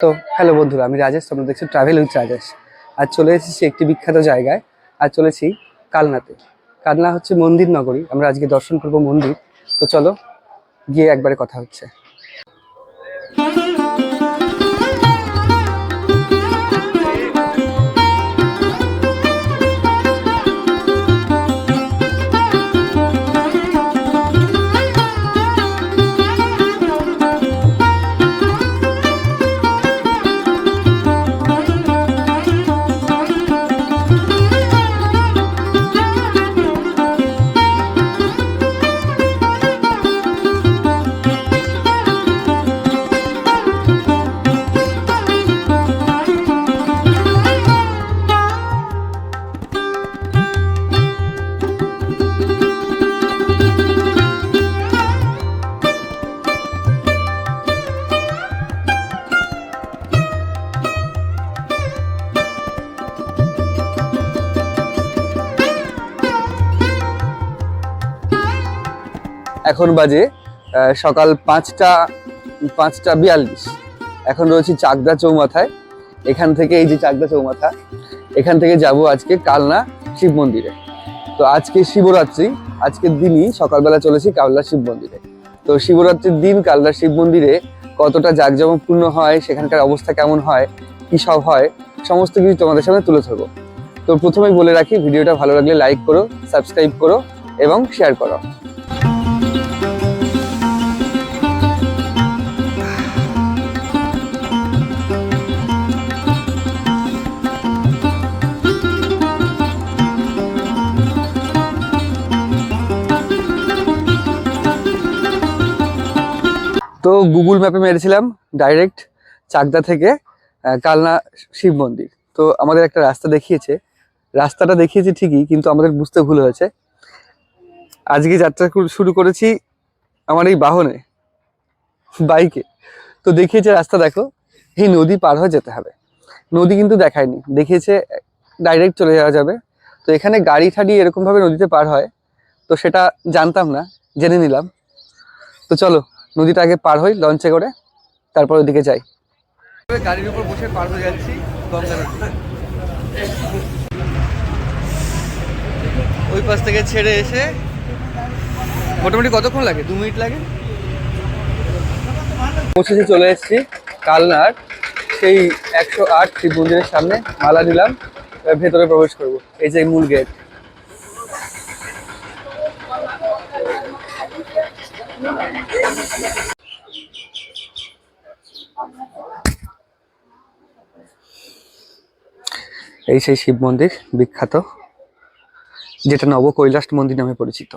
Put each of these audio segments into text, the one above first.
তো হ্যালো বন্ধুরা, আমি রাজেশ, তোমরা দেখছি ট্রাভেল উইথ রাজেশ। আর চলে এসেছি একটি বিখ্যাত জায়গায় আর চলেছি কালনাতে। কালনা হচ্ছে মন্দির নগরী আমরা আজকে দর্শন করব মন্দির। তো চলো, গিয়ে একবারে কথা হচ্ছে। এখন বাজে সকাল পাঁচটা পাঁচটা বিয়াল্লিশ। এখন রয়েছি চাকদা চৌমাথায়। এখান থেকে এই যে চাকদা চৌমাথা, এখান থেকে যাব আজকে কালনা শিব মন্দিরে। তো আজকে শিবরাত্রি আজকের দিনই সকালবেলা চলেছি কালনা শিব মন্দিরে। তো শিবরাত্রির দিন কালনা শিব মন্দিরে কতটা জাঁকজমকপূর্ণ হয়, সেখানকার অবস্থা কেমন হয়, কি সব হয়, সমস্ত কিছু তোমাদের সামনে তুলে ধরবো। তো প্রথমেই বলে রাখি, ভিডিওটা ভালো লাগলে লাইক করো সাবস্ক্রাইব করো এবং শেয়ার করো। গুগল ম্যাপে মেরেছিলাম ডাইরেক্ট চাকদা থেকে কালনা শিব মন্দির। তো আমাদের একটা রাস্তা দেখিয়েছে। রাস্তাটা দেখিয়েছে ঠিকই, কিন্তু আমাদের বুঝতে ভুল হয়েছে। আজকে যাত্রা শুরু করেছি আমার এই বাহনে, বাইকে। তো দেখিয়েছে রাস্তা, দেখো, এই নদী পার হয়ে যেতে হবে। নদী কিন্তু দেখায়নি, দেখিয়েছে ডাইরেক্ট চলে যাওয়া যাবে। তো এখানে গাড়ি ঠাড়ি এরকমভাবে নদীতে পার হয়, তো সেটা জানতাম না, জেনে নিলাম। তো চলো নদীটা আগে পার হই লঞ্চে করে, তারপর ওদিকে যাই। গাড়ির উপর বসে পার হয়ে যাচ্ছি গঙ্গা ওই পাশ থেকে ছেড়ে এসে মোটামুটি কতক্ষণ লাগে? দু মিনিট লাগে? পৌঁছেছি, চলে এসেছি কালনার। সেই একশো আট শিব মন্দিরের সামনে মালা নিলাম ভেতরে প্রবেশ করব। এই যে মূল গেট এই সেই শিব মন্দির, বিখ্যাত, যেটা নব কৈলাস মন্দির নামে পরিচিত।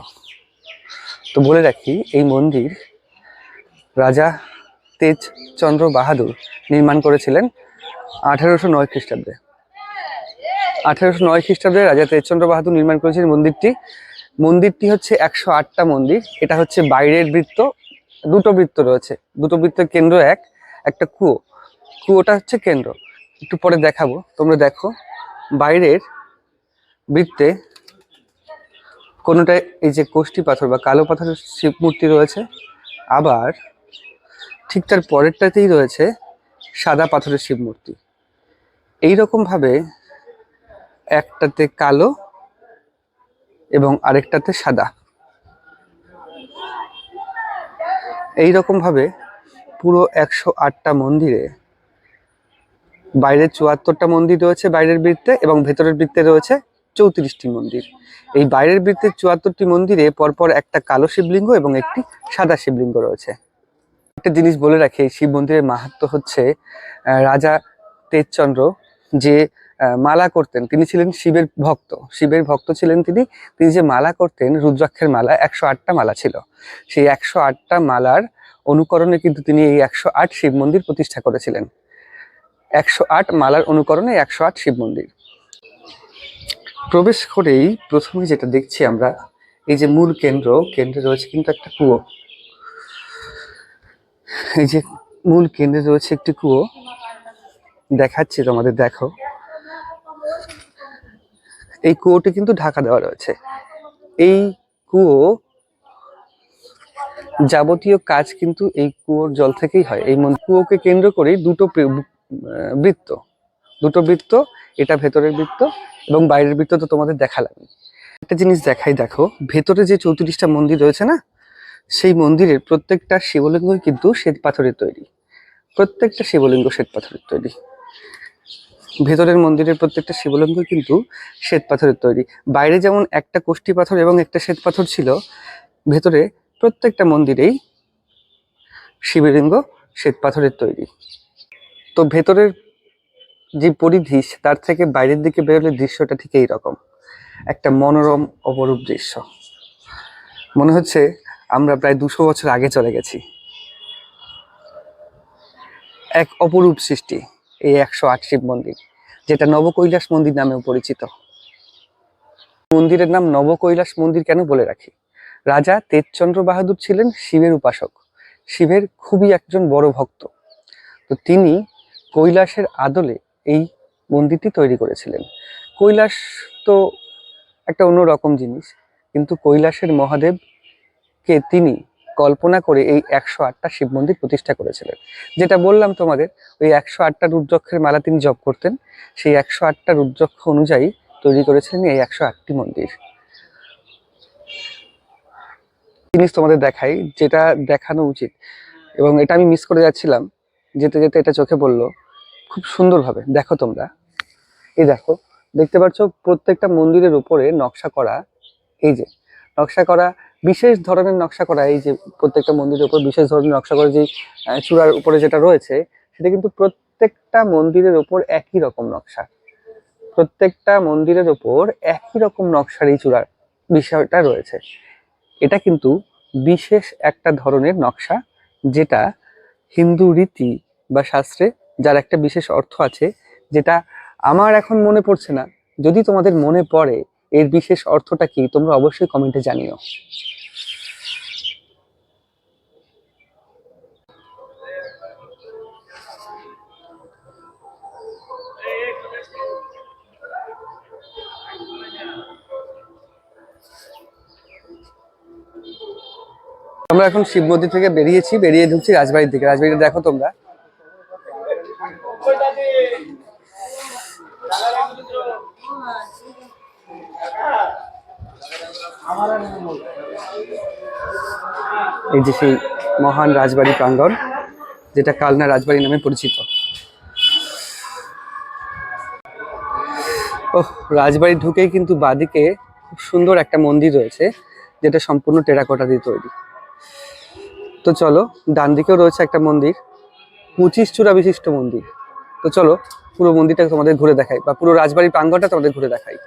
তো বলে রাখি, এই মন্দির রাজা তেজচন্দ্র বাহাদুর নির্মাণ করেছিলেন আঠারোশো নয় খ্রিস্টাব্দে। আঠারোশো নয় খ্রিস্টাব্দে রাজা তেজচন্দ্র বাহাদুর নির্মাণ করেছিলেন মন্দিরটি। মন্দিরটি হচ্ছে একশো আটটা মন্দির। এটা হচ্ছে বাইরের বৃত্ত। দুটো বৃত্ত রয়েছে। দুটো বৃত্তের কেন্দ্র এক, একটা কুয়ো। কুয়োটা হচ্ছে কেন্দ্র। একটু পরে দেখাবো। তোমরা দেখো, বাইরের বৃত্তে কোনোটায় এই যে কোষ্ঠী পাথর বা কালো পাথরের শিব মূর্তি রয়েছে। আবার ঠিক তার পরেরটাতেই রয়েছে সাদা পাথরের শিব মূর্তি। এইরকম ভাবে একটাতে কালো এবং আরেকটাতে সাদা। এইরকম ভাবে পুরো একশো আটটা মন্দিরে বাইরে চুয়াত্তরটা মন্দির রয়েছে বাইরের বৃত্তে এবং ভেতরের বৃত্তে রয়েছে চৌত্রিশটি মন্দির। এই বাইরের বৃত্তের চুয়াত্তরটি মন্দিরে পরপর একটা কালো শিবলিঙ্গ এবং একটি সাদা শিবলিঙ্গ রয়েছে। একটা জিনিস বলে রাখি শিব মন্দিরের মাহাত্ম হচ্ছে রাজা তেজচন্দ্র যে মালা করতেন। তিনি ছিলেন শিবের ভক্ত। শিবের ভক্ত ছিলেন তিনি। তিনি যে মালা করতেন, রুদ্রাক্ষের মালা, একশো আটটা মালা ছিল। সেই একশো আটটা মালার অনুকরণে কিন্তু তিনি এই একশো আট শিব মন্দির প্রতিষ্ঠা করেছিলেন। একশো আট মালার অনুকরণে একশো আট শিব মন্দির। প্রবেশ করেই প্রথমে যেটা দেখছি আমরা, এই যে মূল কেন্দ্র, কেন্দ্রে রয়েছে কিন্তু একটা কুয়ো। এই যে মূল কেন্দ্রে রয়েছে একটি কুয়ো। দেখাচ্ছি তোমাদের, দেখো। এই কুয়োটি কিন্তু ঢাকা দেওয়া রয়েছে। এই কুয়ো যাবতীয় কাজ কিন্তু এই কুয়োর জল থেকেই হয়। এই কুয়োকে কেন্দ্র করে দুটো বৃত্ত দুটো বৃত্ত, এটা ভেতরের বৃত্ত এবং বাইরের বৃত্ত তো তোমাদের দেখালাম। একটা জিনিস দেখাই, দেখো, ভেতরে যে চৌত্রিশটা মন্দির রয়েছে না, সেই মন্দিরের প্রত্যেকটা শিবলিঙ্গই কিন্তু শ্বেত পাথরের তৈরি। প্রত্যেকটা শিবলিঙ্গ শ্বেত পাথরের তৈরি। ভেতরের মন্দিরের প্রত্যেকটা শিবলিঙ্গ কিন্তু শ্বেত পাথরের তৈরি। বাইরে যেমন একটা কোষ্ঠী পাথর এবং একটা শ্বেত পাথর ছিল, ভেতরে প্রত্যেকটা মন্দিরেই শিবলিঙ্গ শ্বেত পাথরের তৈরি। তো ভেতরের যে পরিধি, তার থেকে বাইরের দিকে বেরোলে দৃশ্যটা ঠিক এই রকম। একটা মনোরম অপরূপ দৃশ্য। মনে হচ্ছে আমরা প্রায় দুশো বছর আগে চলে গেছি। এক অপরূপ সৃষ্টি। এই একশো আট শিব মন্দির, যেটা নবকৈলাস মন্দির নামেও পরিচিত। মন্দিরের নাম নবকৈলাস মন্দির কেন বলে রাখি? রাজা তেজচন্দ্র বাহাদুর ছিলেন শিবের উপাসক, শিবের খুবই একজন বড় ভক্ত। তো তিনি কৈলাসের আদলে এই মন্দিরটি তৈরি করেছিলেন। কৈলাস তো একটা অন্যরকম জিনিস, কিন্তু কৈলাসের মহাদেবকে তিনি কল্পনা করে এই একশো আটটা শিব মন্দির প্রতিষ্ঠা করেছিলেন। যেটা বললাম তোমাদের, ওই একশো আটটা রুদ্রক্ষের মালা তিনি জপ করতেন, সেই একশো আটটা রুদ্রক্ষ অনুযায়ী তৈরি করেছিলেন এই একশো আটটি মন্দির। জিনিস তোমাদের দেখাই, যেটা দেখানো উচিত, এবং এটা আমি মিস করে যাচ্ছিলাম, যেতে যেতে এটা চোখে পড়ল। খুব সুন্দরভাবে, দেখো তোমরা। এই দেখো, দেখতে পাচ্ছ প্রত্যেকটা মন্দিরের উপরে নকশা করা, এই যে নকশা করা, বিশেষ ধরনের নকশা করা, এই যে প্রত্যেকটা মন্দিরের উপর বিশেষ ধরনের নকশা করা যে চূড়ার উপরে যেটা রয়েছে, সেটা কিন্তু প্রত্যেকটা মন্দিরের উপর একই রকম নকশা। প্রত্যেকটা মন্দিরের উপর একই রকম নকশার এই চূড়ার বিষয়টা রয়েছে। এটা কিন্তু বিশেষ একটা ধরনের নকশা, যেটা হিন্দু রীতি বা শাস্ত্রে যার একটা বিশেষ অর্থ আছে, যেটা আমার এখন মনে পড়ছে না। যদি তোমাদের মনে পড়ে এর বিশেষ অর্থটা কি তোমরা অবশ্যই কমেন্টে জানিও। আমরা এখন শিব মন্দির থেকে বেরিয়েছি, বেরিয়ে ঢুকছি রাজবাড়ির দিকে। রাজবাড়িটা দেখো তোমরা। এই যে সেই মহান রাজবাড়ি প্রাঙ্গণ, যেটা কালনা রাজবাড়ি নামে পরিচিত। ওহ, রাজবাড়ি ঢুকেই কিন্তু বাদিকে খুব সুন্দর একটা মন্দির রয়েছে, যেটা সম্পূর্ণ টেরাকোটা দিয়ে তৈরি। তো চলো ডান দিকেও রয়েছে একটা মন্দির, পঁচিশ চূড়া বিশিষ্ট মন্দির। তো চলো, পুরো মন্দিরটা তোমাদের ঘুরে দেখাই, বা পুরো রাজবাড়ির প্রাঙ্গণটা তোমাদের ঘুরে দেখাই।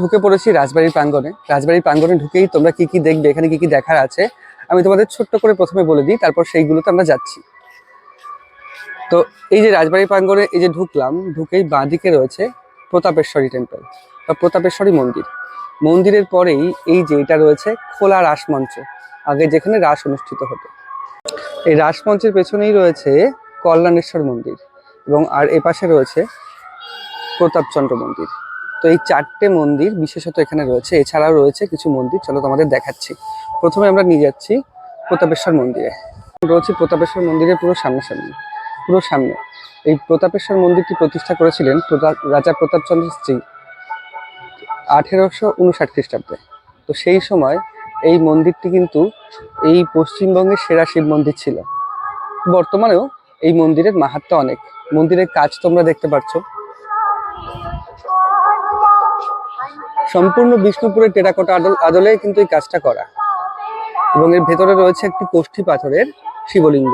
ঢুকে পড়েছি রাজবাড়ির প্রাঙ্গণে। রাজবাড়ির প্রাঙ্গণে ঢুকেই তোমরা কি কি দেখবে, এখানে কি কি দেখার আছে, আমি তোমাদের ছোট্ট করে প্রথমে বলে দিই, তারপর সেইগুলোতে আমরা যাচ্ছি। তো এই যে রাজবাড়ির প্রাঙ্গণে এই যে ঢুকলাম, ঢুকেই বাঁদিকে রয়েছে প্রতাপেশ্বরী টেম্পল বা প্রতাপেশ্বরী মন্দির। মন্দিরের পরেই এই যে এটা রয়েছে খোলা রাসমঞ্চ আগে যেখানে রাস অনুষ্ঠিত হতো। এই রাসমঞ্চের পেছনেই রয়েছে কল্যাণেশ্বর মন্দির এবং আর এ পাশে রয়েছে প্রতাপচন্দ্র মন্দির। তো এই চারটে মন্দির বিশেষত এখানে রয়েছে। এছাড়াও রয়েছে কিছু মন্দির, চলো তোমাদের দেখাচ্ছি। প্রথমে আমরা নিয়ে যাচ্ছি প্রতাপেশ্বর মন্দিরে। রয়েছে প্রতাপেশ্বর মন্দিরের পুরো সামনাসামনি, পুরো সামনে। এই প্রতাপেশ্বর মন্দিরটি প্রতিষ্ঠা করেছিলেন রাজা প্রতাপচন্দ্রের স্ত্রী আঠেরোশো উনষাট খ্রিস্টাব্দে। তো সেই সময় এই মন্দিরটি কিন্তু এই পশ্চিমবঙ্গের সেরা শিব মন্দির ছিল। বর্তমানেও এই মন্দিরের মাহাত্ম্য অনেক। মন্দিরের কাজ তোমরা দেখতে পাচ্ছ সম্পূর্ণ বিষ্ণুপুরের টেরাকোটা আদল আদলে কিন্তু এই কাজটা করা। এবং এর ভেতরে রয়েছে একটি কোষ্ঠী পাথরের শিবলিঙ্গ।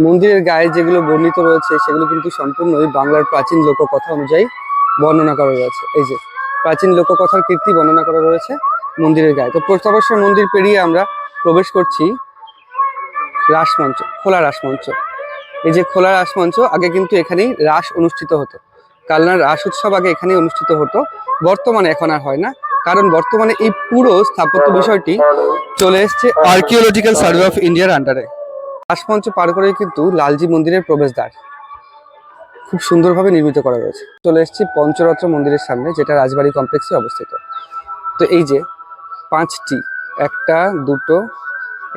মন্দিরের গায়ে যেগুলো বর্ণিত রয়েছে, সেগুলো কিন্তু সম্পূর্ণই বাংলার প্রাচীন লোককথা অনুযায়ী বর্ণনা করা রয়েছে। এই যে, প্রাচীন লোককথার কীর্তি বর্ণনা করা রয়েছে মন্দিরের গায়ে। তো প্রস্তাবেশ্বর মন্দির পেরিয়ে আমরা প্রবেশ করছি রাসমঞ্চ খোলা রাসমঞ্চ এই যে খোলা রাসমঞ্চ আগে কিন্তু এখানেই রাস অনুষ্ঠিত হতো। কালনার রাস উৎসব আগে এখানেই অনুষ্ঠিত হতো। বর্তমানে এখন আর হয় না। কারণ বর্তমানে এই পুরো স্থাপত্য বিষয়টি চলে এসছে আর্কিওলজিক্যাল সার্ভে অফ ইন্ডিয়ার আন্ডারে রাসমঞ্চ পার করেই কিন্তু লালজি মন্দিরের প্রবেশদ্বার খুব সুন্দরভাবে নির্মিত করা রয়েছে। চলে এসেছি পঞ্চরত্ন মন্দিরের সামনে, যেটা রাজবাড়ি কমপ্লেক্সে অবস্থিত। তো এই যে পাঁচটি, একটা, দুটো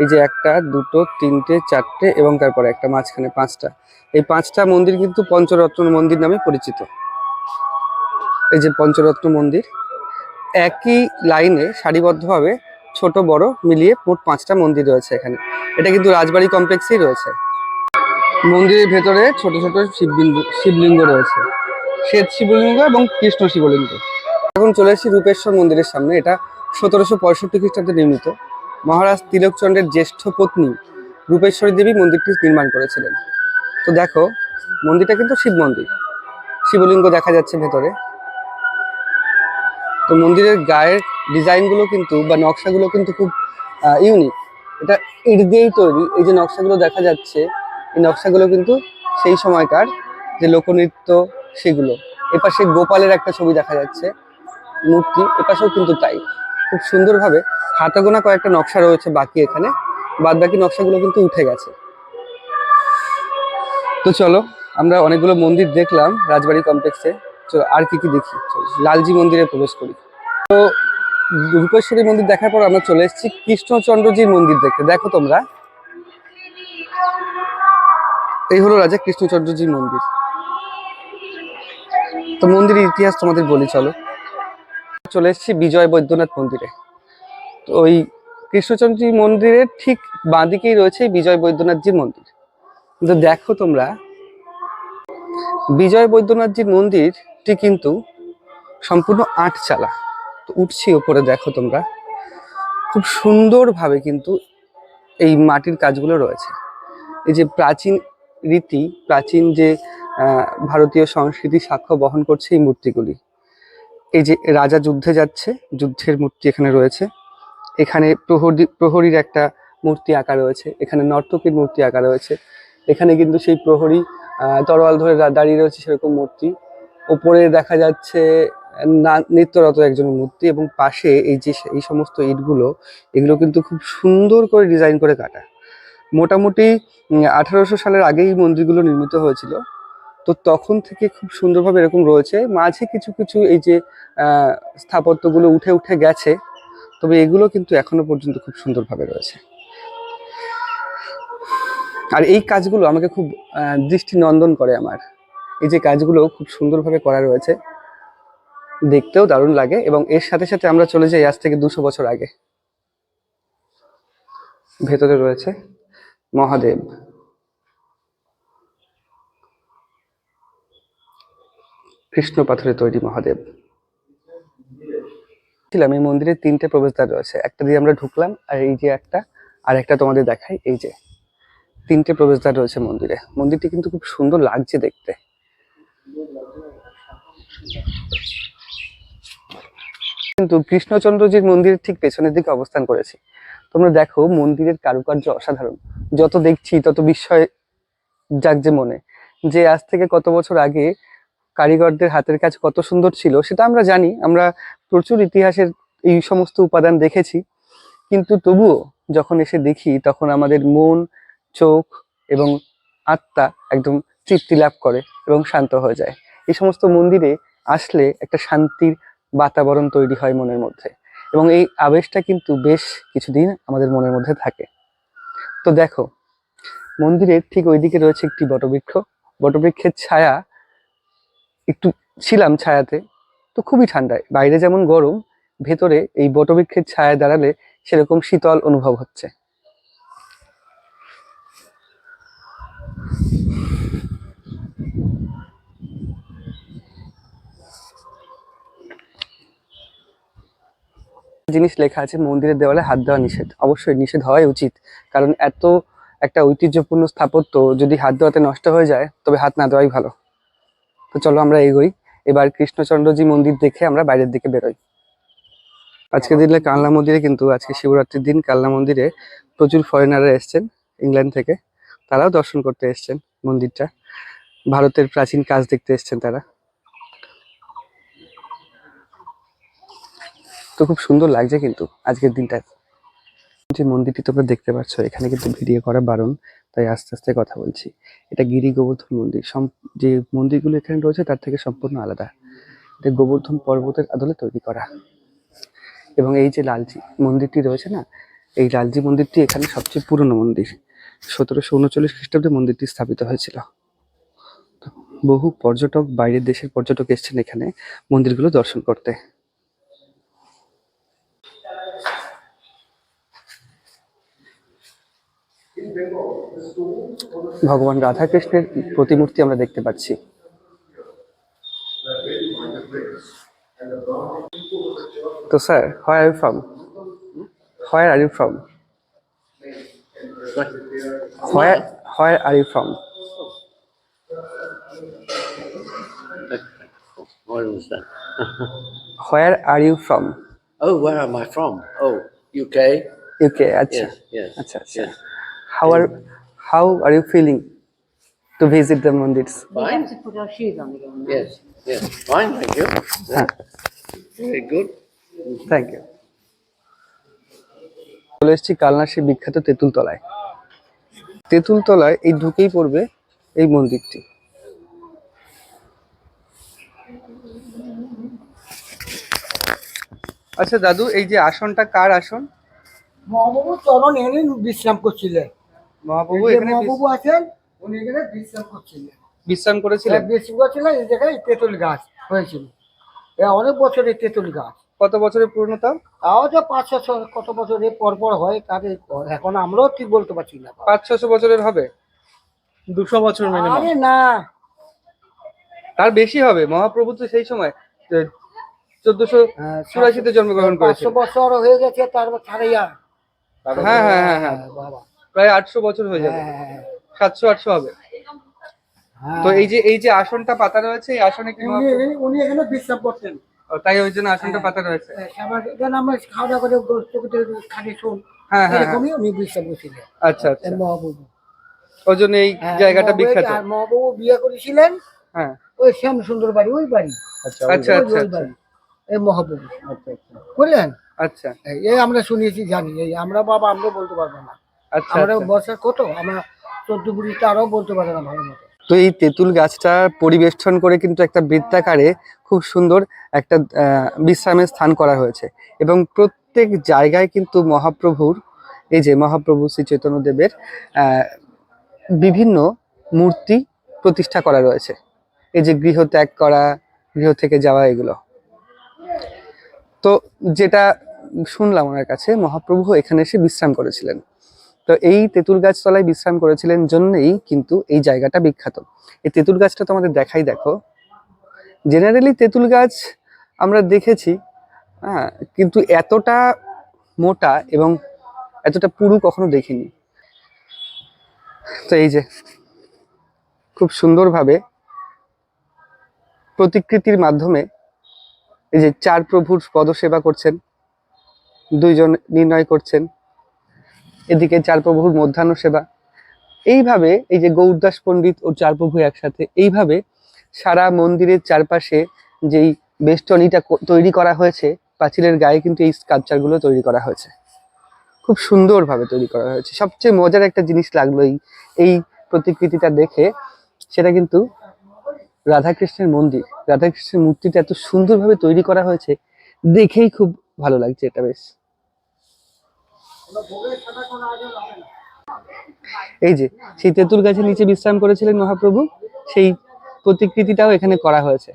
এই যে একটা, দুটো, তিনটে, চারটে এবং তারপরে একটা, মাঝখানে পাঁচটা। এই পাঁচটা মন্দির কিন্তু পঞ্চরত্ন মন্দির নামে পরিচিত। এই যে পঞ্চরত্ন মন্দির, একই লাইনে সারিবদ্ধভাবে ছোট, বড় মিলিয়ে মোট পাঁচটা মন্দির রয়েছে এখানে। এটা কিন্তু রাজবাড়ি কমপ্লেক্সেই রয়েছে। মন্দিরের ভেতরে ছোট ছোট শিবলিঙ্গ শিবলিঙ্গ রয়েছে। শ্বেত শিবলিঙ্গ এবং কৃষ্ণ শিবলিঙ্গ। এখন চলে এসেছি রূপেশ্বর মন্দিরের সামনে। এটা সতেরোশো পঁয়ষট্টি খ্রিস্টাব্দে নির্মিত। মহারাজ তিলকচন্দ্রের জ্যেষ্ঠ পত্নী রূপেশ্বরী দেবী মন্দিরটি নির্মাণ করেছিলেন। তো দেখো, মন্দিরটা কিন্তু শিব মন্দির। শিবলিঙ্গ দেখা যাচ্ছে ভেতরে। তো মন্দিরের গায়ের ডিজাইনগুলো কিন্তু বা নকশাগুলো কিন্তু খুব ইউনিক এটা ইট দিয়েই তৈরি। এই যে নকশাগুলো দেখা যাচ্ছে, এই নকশাগুলো কিন্তু সেই সময়কার যে লোকনৃত্য সেগুলো। এপাশে গোপালের একটা ছবি দেখা যাচ্ছে, মূর্তি, এপাশেও কিন্তু তাই। খুব সুন্দরভাবে হাতে গোনা কয়েকটা নকশা রয়েছে বাকি এখানে। বাদ বাকি নকশাগুলো কিন্তু উঠে গেছে। তো চলো, আমরা অনেকগুলো মন্দির দেখলাম রাজবাড়ি কমপ্লেক্সে চলো, আর কি কি দেখি? লালজি মন্দিরে প্রবেশ করি। তো রূপেশ্বরী মন্দির দেখার পর আমরা চলে এসেছি কৃষ্ণচন্দ্রজির মন্দির দেখতে। দেখো তোমরা। এই হলো রাজা কৃষ্ণচন্দ্রজির মন্দির। তো মন্দিরের ইতিহাস তোমাদের বলি, চলো। চলে এসেছি বিজয় বৈদ্যনাথ মন্দিরে। তো ওই কৃষ্ণচন্দ্রজি মন্দিরের ঠিক বাঁদিকেই রয়েছে বিজয় বৈদ্যনাথজির মন্দির। কিন্তু দেখো তোমরা, বিজয় বৈদ্যনাথজির মন্দিরটি কিন্তু সম্পূর্ণ আটচালা। তো উঠছি ওপরে, দেখো তোমরা, খুব সুন্দরভাবে কিন্তু এই মাটির কাজগুলো রয়েছে। এই যে প্রাচীন রীতি, প্রাচীন যে ভারতীয় সংস্কৃতি সাক্ষ্য বহন করছে এই মূর্তিগুলি এই যে রাজা যুদ্ধে যাচ্ছে, যুদ্ধের মূর্তি এখানে রয়েছে। এখানে প্রহরী, প্রহরীর একটা মূর্তি আঁকা রয়েছে। এখানে নর্তকীর মূর্তি আঁকা রয়েছে। এখানে কিন্তু সেই প্রহরী তরোয়াল ধরে দাঁড়িয়ে রয়েছে সেরকম মূর্তি। ওপরে দেখা যাচ্ছে নিত্যরত একজন মূর্তি এবং পাশে এই যে এই সমস্ত ইটগুলো, এগুলো কিন্তু খুব সুন্দর করে ডিজাইন করে কাটা। মোটামুটি আঠারোশো সালের আগেই মন্দিরগুলো নির্মিত হয়েছিল। তো তখন থেকে খুব সুন্দরভাবে এরকম রয়েছে। মাঝে কিছু কিছু এই যে স্থাপত্যগুলো উঠে উঠে গেছে, তবে এগুলো কিন্তু এখনও পর্যন্ত খুব সুন্দরভাবে রয়েছে। আর এই কাজগুলো আমাকে খুব দৃষ্টি নন্দন করে আমার। এই যে কাজগুলো খুব সুন্দরভাবে করা রয়েছে, দেখতেও দারুণ লাগে এবং এর সাথে সাথে আমরা চলে যাই আজ থেকে দুশো বছর আগে। ভেতরে রয়েছে মহাদেব। কৃষ্ণ পাথরে তৈরি মহাদেব। ছিলাম, এই মন্দিরের তিনটে প্রবেশদ্বার রয়েছে। একটা দিয়ে আমরা ঢুকলাম, আর এই যে একটা, আর একটা তোমাদের দেখাই, এই যে তিনটে প্রবেশদ্বার রয়েছে মন্দিরে। মন্দিরটি কিন্তু খুব সুন্দর লাগছে দেখতে। কিন্তু কৃষ্ণচন্দ্রজির মন্দিরের ঠিক পেছনের দিকে অবস্থান করেছি। তোমরা দেখো, মন্দিরের কারুকার্য অসাধারণ। যত দেখছি, তত বিস্ময় জাগছে মনে। যে আজ থেকে কত বছর আগে কারিগরদের হাতের কাজ কত সুন্দর ছিল সেটা আমরা জানি। আমরা প্রচুর ইতিহাসের এই সমস্ত উপাদান দেখেছি। কিন্তু তবুও যখন এসে দেখি, তখন আমাদের মন, চোখ এবং আত্মা একদম তৃপ্তি লাভ করে এবং শান্ত হয়ে যায়। এই সমস্ত মন্দিরে আসলে একটা শান্তির বাতাবরণ তৈরি হয় মনের মধ্যে এবং এই আবেশটা কিন্তু বেশ কিছুদিন আমাদের মনের মধ্যে থাকে। তো দেখো, মন্দিরের ঠিক ওইদিকে রয়েছে একটি বটবৃক্ষ। বটবৃক্ষের ছায়া একটু ছিলাম ছায়াতে, তো খুবই ঠান্ডায়। বাইরে যেমন গরম, ভেতরে এই বটবৃক্ষের ছায়া দাঁড়ালে সেরকম শীতল অনুভব হচ্ছে। জিনিস লেখা আছে, মন্দিরের দেওয়ালে হাত দেওয়া নিষেধ। অবশ্যই নিষেধ হওয়াই উচিত, কারণ এত একটা ঐতিহ্যপূর্ণ স্থাপত্য যদি হাত দেওয়াতে নষ্ট হয়ে যায়, তবে হাত না দেওয়াই ভালো। তো চলো আমরা এগোই। এবার কৃষ্ণচন্দ্রজি মন্দির দেখে আমরা বাইরের দিকে বেরোই। আজকের দিনে কালনা মন্দিরে কিন্তু আজকে শিবরাত্রির দিন, কালনা মন্দিরে প্রচুর ফরেনাররা এসছেন ইংল্যান্ড থেকে। তারাও দর্শন করতে এসছেন মন্দিরটা। ভারতের প্রাচীন কাজ দেখতে এসছেন তারা। তো খুব সুন্দর লাগছে কিন্তু আজকের দিনটা। যে মন্দিরটি তোমরা দেখতে পাচ্ছ, এখানে কিন্তু ভিডিও করা বারণ। তাই আস্তে আস্তে কথা বলছি। এটা গিরি গোবর্ধন মন্দির যে মন্দিরগুলো এখানে রয়েছে, তার থেকে সম্পূর্ণ আলাদা। এটা গোবর্ধন পর্বতের আদলে তৈরি করা। এবং এই যে লালজি মন্দিরটি রয়েছে না, এই লালজি মন্দিরটি এখানে সবচেয়ে পুরনো মন্দির। সতেরোশো উনচল্লিশ খ্রিস্টাব্দে মন্দিরটি স্থাপিত হয়েছিল। বহু পর্যটক, বাইরের দেশের পর্যটক এসেছেন এখানে মন্দিরগুলো দর্শন করতে। ভগবান রাধাকৃষ্ণের প্রতিমূর্তি আমরা দেখতে পাচ্ছি তো sir where are you from where are you from where where are you from What was that? Where are you from Oh, where am I from? Oh, UK. UK আচ্ছা Yes, yes. আচ্ছা আচ্ছা yes. How are how are you feeling to visit the মন্দিরস We Fine. have to put our shoes on again. Yes, yes. Fine, thank you. হ্যাঁ Very good. Thank you চলে এসেছি কালনা বিখ্যাত তেঁতুল তলায় তেঁতুল তলায় এই ঢুকেই পড়বে এই মন্দিরটি আচ্ছা দাদু এই যে আসনটা কার আসন মহাবাবু চরণ এনে বিশ্রাম করছিলেন মহাপ্রভু এখানে মহাবাবু আছেন উনি এখানে বিশ্রাম করছিলেন। বিশ্রাম করেছিলেন? বিশ্রাম করছিলেন এই জায়গায় তেঁতুল গাছ হয়েছিল। অনেক বছর এই তেঁতুল গাছ। কত বছরের পুরনো তাও তাও যে পাঁচ ছশো কত বছর এ পর পর হয় তাদের এখন আমরাও ঠিক বলতে পারছি না। পাঁচ ছশো বছরের হবে? দুশো বছর আরে না। তার বেশি হবে। মহাপ্রভু তো সেই সময় চোদ্দশো হ্যাঁ, চুরাশিতে জন্মগ্রহণ পাঁচশো করেছেন বছর হয়ে গেছে তারপর ছাড়াইয়া হ্যাঁ হ্যাঁ হ্যাঁ। হ্যাঁ বাবা। প্রায় আটশো বছর হয়ে যাবে। হ্যাঁ, সাতশো আটশো হবে। হ্যাঁ। তো এই যে এই যে আসনটা পাতা রয়েছে এই আসনে কি উনি এখানে বিশ্রাম করতেন তাই ওই জন্য আসনটা পাতা রয়েছে। আমরা খাওয়া দাওয়া করে গোস্ত খাটি শুন হ্যাঁ হ্যাঁ হ্যাঁ। উনি বিশ্রাম করছিলেন। আচ্ছা আচ্ছা। মহাবাবু ওই জন্য এই হ্যাঁ, জায়গাটা বিখ্যাত। বিয়ে করেছিলেন হ্যাঁ। ওই শ্যাম সুন্দর বাড়ি ওই বাড়ি। আচ্ছা আচ্ছা আচ্ছা এই মহাবাবু বুঝলেন? আচ্ছা। এই- আমরা শুনেছি জানি। এই আমরা বাবা আমরা বলতে পারব না। আচ্ছা আমরা আচ্ছা। কত? আমরা চোদ্দ তারাও বলতে পারে না ভালো মতো। তো এই তেঁতুল গাছটা পরিবেষ্টন করে কিন্তু একটা বৃত্তাকারে খুব সুন্দর একটা বিশ্রামের স্থান করা হয়েছে। এবং প্রত্যেক জায়গায় কিন্তু মহাপ্রভুর এই যে মহাপ্রভু শ্রী চৈতন্যদেবের আহ, বিভিন্ন মূর্তি প্রতিষ্ঠা করা রয়েছে। এই যে গৃহ ত্যাগ করা গৃহ থেকে যাওয়া এগুলো। তো যেটা শুনলাম ওনার কাছে মহাপ্রভু এখানে এসে বিশ্রাম করেছিলেন। তো এই তেঁতুল গাছ তলায় বিশ্রাম করেছিলেন জন্যই কিন্তু এই জায়গাটা বিখ্যাত। এই তেঁতুল গাছটা তোমাদের দেখাই দেখো। জেনারেলি তেঁতুল গাছ আমরা দেখেছি হ্যাঁ কিন্তু এতটা মোটা এবং এতটা পুরু কখনো দেখিনি। তো এই যে, খুব সুন্দরভাবে প্রতিকৃতির মাধ্যমে এই যে চার প্রভুর পদসেবা করছেন, দুইজন নির্ণয় করছেন এদিকে চার প্রভুর মধ্যাহ্ন সেবা। এইভাবে এই যে গৌরদাস পণ্ডিত ও চার প্রভু একসাথে, এইভাবে সারা মন্দিরের চারপাশে যেই বেষ্টনীটা তৈরি করা হয়েছে, পাঁচিলের গায়ে কিন্তু এই স্কাল্পচারগুলো তৈরি করা হয়েছে। খুব সুন্দরভাবে তৈরি করা হয়েছে। সবচেয়ে মজার একটা জিনিস লাগল এই এই প্রতিকৃতিটা দেখে, সেটা কিন্তু রাধাকৃষ্ণের মন্দির। রাধাকৃষ্ণের মূর্তিটা এত সুন্দরভাবে তৈরি করা হয়েছে, দেখেই খুব ভালো লাগছে এটা বেশ। এই যে, সেই তেঁতুল গাছের নিচে বিশ্রাম করেছিলেন মহাপ্রভু, সেই প্রতিকৃতিটাও এখানে করা হয়েছে।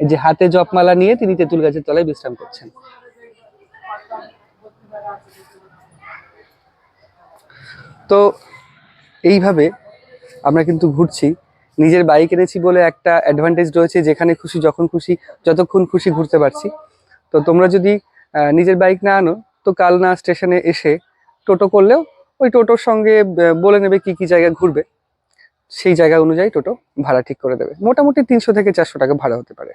এই যে হাতে জপমালা নিয়ে তিনি তেঁতুল গাছের তলায় বিশ্রাম করছেন। তো এইভাবে আমরা কিন্তু ঘুরছি। নিজের বাইক এনেছি বলে একটা অ্যাডভান্টেজ রয়েছে, যেখানে খুশি, যখন খুশি, যতক্ষণ খুশি ঘুরতে পারছি। তো তোমরা যদি নিজের বাইক না আনো তো কালনা স্টেশনে এসে টোটো করলেও ওই টোটোর সঙ্গে বলে নেবে কি কি জায়গা ঘুরবে। সেই জায়গা অনুযায়ী টোটো ভাড়া ঠিক করে দেবে। মোটামুটি তিনশো থেকে চারশো টাকা ভাড়া হতে পারে।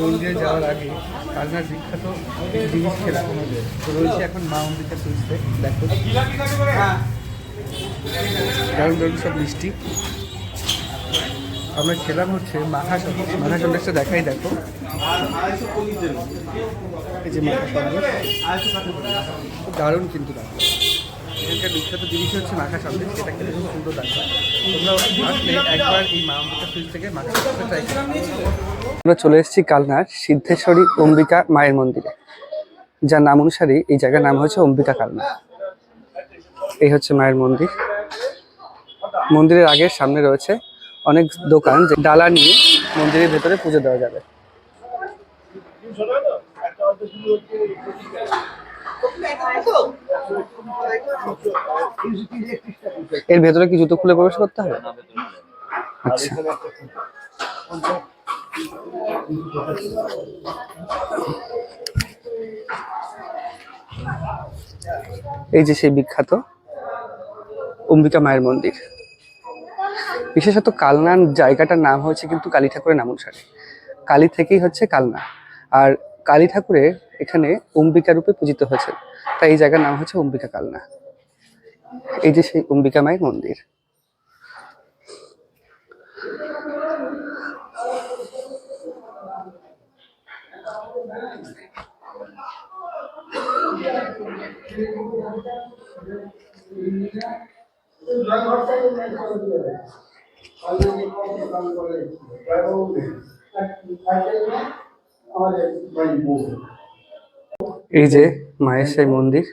মন্দিরে যাওয়ার আগে কালনার বিখ্যাত জিনিস খেলাম রয়েছে এখন মা অম্বিকা সুইচতে দেখো দারুণ দারুণ সব মিষ্টি। আমরা খেলাম হচ্ছে মাখা সন্দেশ মাখা সন্দেশটা দেখাই দেখো। সন্দেশ দারুণ কিন্তু এখানকার বিখ্যাত জিনিস হচ্ছে মাখা সন্দেশ খেতে খুব সুন্দর তোমরা আসলে একবার এই মা থেকে মাখা সন্দেশটা ট্রাই আমরা চলে এসেছি কালনার সিদ্ধেশ্বরী অম্বিকা মায়ের মন্দিরে, যার নাম অনুসারে এই জায়গার নাম হচ্ছে অম্বিকা কালনা এই হচ্ছে মায়ের মন্দির। মন্দিরের আগে সামনে রয়েছে অনেক দোকান যে ডালা নিয়ে মন্দিরের ভেতরে পুজো দেওয়া যাবে। এর ভেতরে কি জুতো খুলে প্রবেশ করতে হবে? আচ্ছা। এই যে সেই বিখ্যাত অম্বিকা মায়ের মন্দির। বিশেষত কালনার জায়গাটার নাম হয়েছে কিন্তু কালী ঠাকুরের নাম অনুসারে কালী থেকেই হচ্ছে কালনা। আর কালী ঠাকুরের এখানে অম্বিকা রূপে পূজিত হয়েছে। তাই এই জায়গার নাম হচ্ছে অম্বিকা কালনা। এই যে সেই অম্বিকা মায়ের মন্দির। এই যে মায়ের সেই মন্দির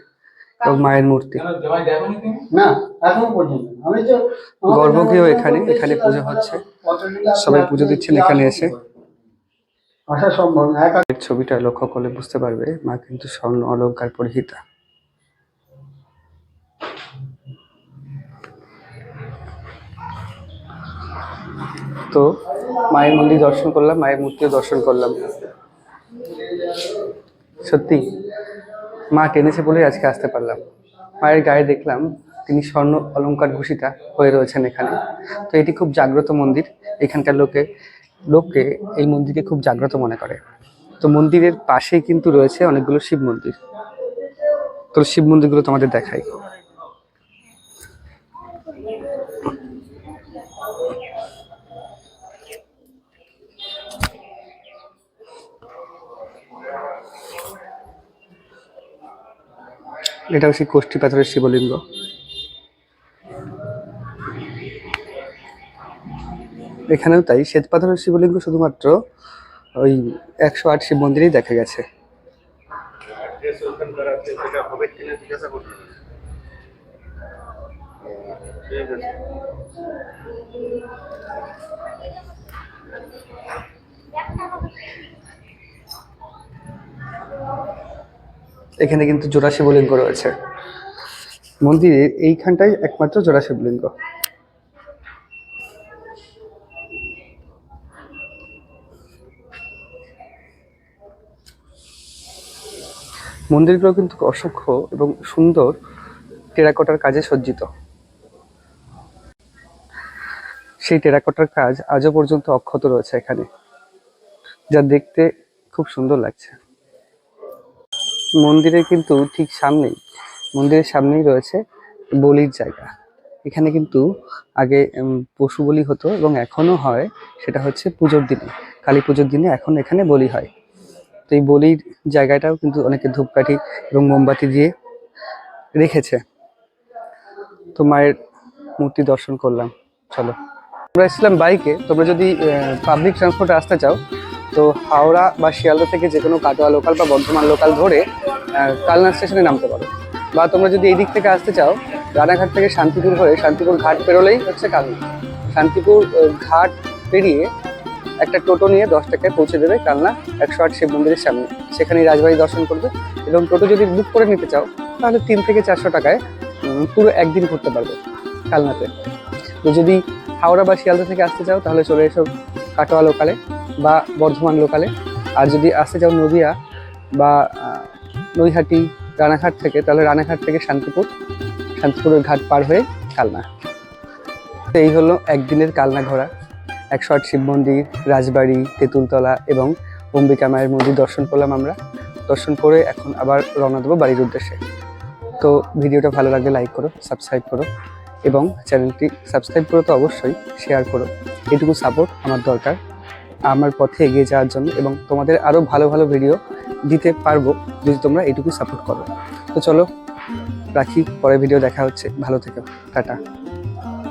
এবং মায়ের মূর্তি। না এখনও পর্যন্ত আমি তো গর্ভগৃহ এখানে এখানে পুজো হচ্ছে। সবাই পুজো দিচ্ছেন এখানে এসে। আসা সম্ভব না। ছবিটা লক্ষ্য করলে বুঝতে পারবে মা কিন্তু স্বর্ণ অলঙ্কার পরিহিতা। তো মায়ের মন্দির দর্শন করলাম, মায়ের মূর্তিও দর্শন করলাম। সত্যি, মা টেনেছে বলেই আজকে আসতে পারলাম। মায়ের গায়ে দেখলাম তিনি স্বর্ণ অলঙ্কার ভূষিতা হয়ে রয়েছেন এখানে। তো এটি খুব জাগ্রত মন্দির। এখানকার লোকে, লোককে এই মন্দিরকে খুব জাগ্রত মনে করে। তো মন্দিরের পাশেই কিন্তু রয়েছে অনেকগুলো শিব মন্দির। তো শিব মন্দিরগুলো তোমাদের দেখাই। এটা হচ্ছে কোষ্ঠী পাথরের শিবলিঙ্গ। এখানেও তাই, শ্বেত পাথরের শিবলিঙ্গ শুধুমাত্র ওই একশো আট শিব মন্দিরেই দেখা গেছে। এখানে কিন্তু জোড়া শিবলিঙ্গ রয়েছে। মন্দিরের এইখানটাই একমাত্র জোড়া শিবলিঙ্গ। মন্দিরগুলো কিন্তু অসংখ্য এবং সুন্দর টেরাকোটার কাজে সজ্জিত। সেই টেরাকোটার কাজ আজও পর্যন্ত অক্ষত রয়েছে এখানে, যা দেখতে খুব সুন্দর লাগছে। মন্দিরের কিন্তু ঠিক সামনেই, মন্দিরের সামনেই রয়েছে বলির জায়গা। এখানে কিন্তু আগে পশু বলি হতো এবং এখনও হয়, সেটা হচ্ছে পুজোর দিনে। কালী পুজোর দিনে এখন এখানে বলি হয়। তো এই বলির জায়গাটাও কিন্তু অনেকে ধূপকাঠি এবং মোমবাতি দিয়ে রেখেছে। তো মায়ের মূর্তি দর্শন করলাম। চলো। আমরা এসেছিলাম বাইকে, তোমরা যদি পাবলিক ট্রান্সপোর্টে আসতে চাও তো হাওড়া বা শিয়ালদা থেকে যে কোনো কাটোয়া লোকাল বা বর্ধমান লোকাল ধরে কালনা স্টেশনে নামতে পারো। বা তোমরা যদি এই দিক থেকে আসতে চাও, রানাঘাট থেকে শান্তিপুর হয়ে শান্তিপুর ঘাট পেরোলেই হচ্ছে কালনা। শান্তিপুর ঘাট পেরিয়ে একটা টোটো নিয়ে দশ টাকায় পৌঁছে দেবে কালনা একশো আট শিব মন্দিরের সামনে। সেখানেই রাজবাড়ি দর্শন করবে এবং টোটো যদি বুক করে নিতে চাও, তাহলে তিন থেকে চারশো টাকায় পুরো একদিন ঘুরতে পারবে কালনাতে। তো যদি হাওড়া বা শিয়ালদা থেকে আসতে চাও, তাহলে চলে এসো কাটোয়া লোকালে বা বর্ধমান লোকালে আর যদি আসতে চাও নদিয়া বা নৈহাটি, রানাঘাট থেকে, তাহলে রানাঘাট থেকে শান্তিপুর, শান্তিপুরের ঘাট পার হয়ে কালনা। এই হলো একদিনের কালনা ঘোরা। একশো আট শিব মন্দির, রাজবাড়ি, তেঁতুলতলা এবং অম্বিকা মায়ের মন্দির দর্শন করলাম আমরা। দর্শন করে এখন আবার রওনা দেবো বাড়ির উদ্দেশ্যে। তো ভিডিওটা ভালো লাগলে লাইক করো সাবস্ক্রাইব করো এবং চ্যানেলটি সাবস্ক্রাইব করো তো অবশ্যই শেয়ার করো। এটুকু সাপোর্ট আমার দরকার। আমার পথে এগিয়ে যাওয়ার জন্য এবং তোমাদের আরও ভালো ভালো ভিডিও দিতে পারব যদি তোমরা এটুকু সাপোর্ট করো। তো চলো, রাখি পরে ভিডিও দেখা হচ্ছে। ভালো থেকে, টাটা।